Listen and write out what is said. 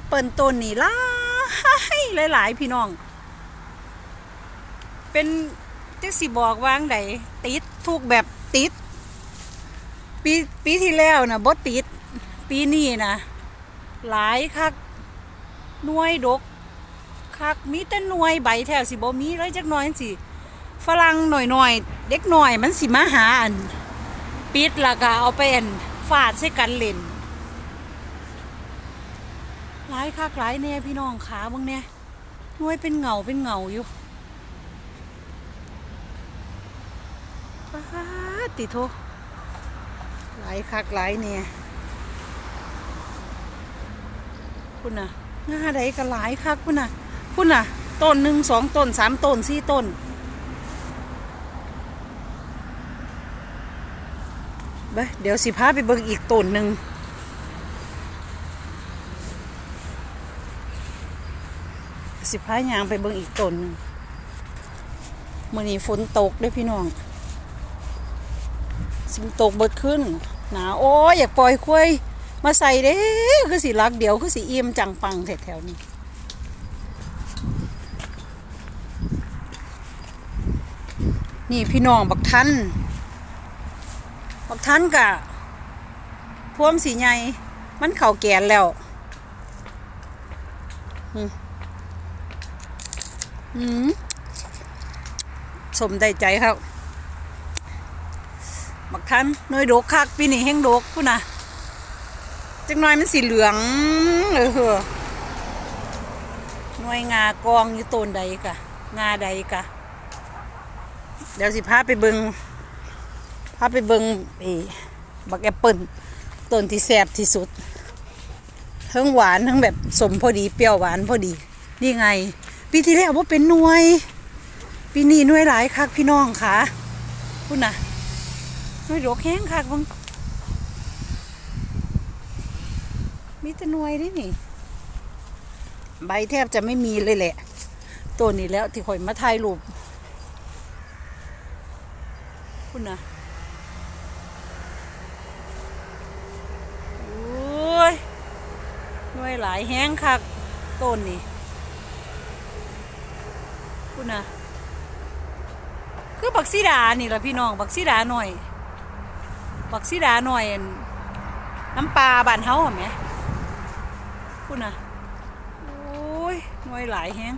ปเปิลต้นนี่หลายหลายหลายๆพี่น้อง เป็นจักสิบอกวางไดติดทุกแบบติด ปีปีที่แล้วนะบ่ติด ปีนี้นะหลายคักหน่วยดกคักมีแต่หน่วยใบแถวสิบ่มีเลยจักหน่อยสิฝรั่งหน่อยๆเด็กหน่อยมันสิมาหาอันปิดแล้วก็เอาไปอันฟาดใส่กันเล่น หลายคักหลายแน่พี่น้องขาบิ่งแน่หน่วยเป็นเหงาเป็นเหงาอยู่ป๊าดติโทหลายคักหลายแน่คุณน่ะงาใดก็หลายคักคุณน่ะคุณน่ะต้นหนึ่งสองต้นสามต้นสี่ต้น เดี๋ยวสิพาไปเบิ่งอีกต้นหนึ่ง สิพายางไปเบิ่งอีกต้นนึงมื่อนี้ฝนตกด้วยพี่น้องสิมนตกเบิดขึ้นหนาโอ้ยอยากปล่อยคุยมาใส่เด้คือสิรักเดี๋ยวคือสิเอี่ยมจังปังแถวๆนี้นี่พี่น้องบักทันบักทันกะพ่วมสีใหญ่มันเข่าแกนแล้วอืม สมได้ใจครับบักทันน้อยโดกคักปีนี้แห้งโดกพูดนะจังน้อยมันสีเหลืองเออเหอน่วยงากองอยู่ต้นใดกะ งาใดกะ เดี๋ยวสิพาไปเบิงพาไปเบิงไอ้บักแอปเปิลต้นที่แซ่บที่สุดทั้งหวานทั้งแบบสมพอดีเปรี้ยวหวานพอดี นี่ไง ปีที่แล้วว่าเป็นหน่วย ปีนี้หน่วยหลายคักพี่น้องค่ะคุณนะหน่วยโรกแห้งคักบังมีแต่หน่วยนี่นี่ ใบแทบจะไม่มีเลยแหละ ตัวนี้แล้วที่ข่อยมาถ่ายรูปคุณนะโอ้ยหน่วยหลายแห้งคักต้นนี่ คุณนะคือบักซีดานี่ละพี่น้องบักซีดาหน่อย บักซีดาหน่อย น้ำปลาบานเฮาเหรอไหมคุณนะโอ้ยหน่วยหลายแห้ง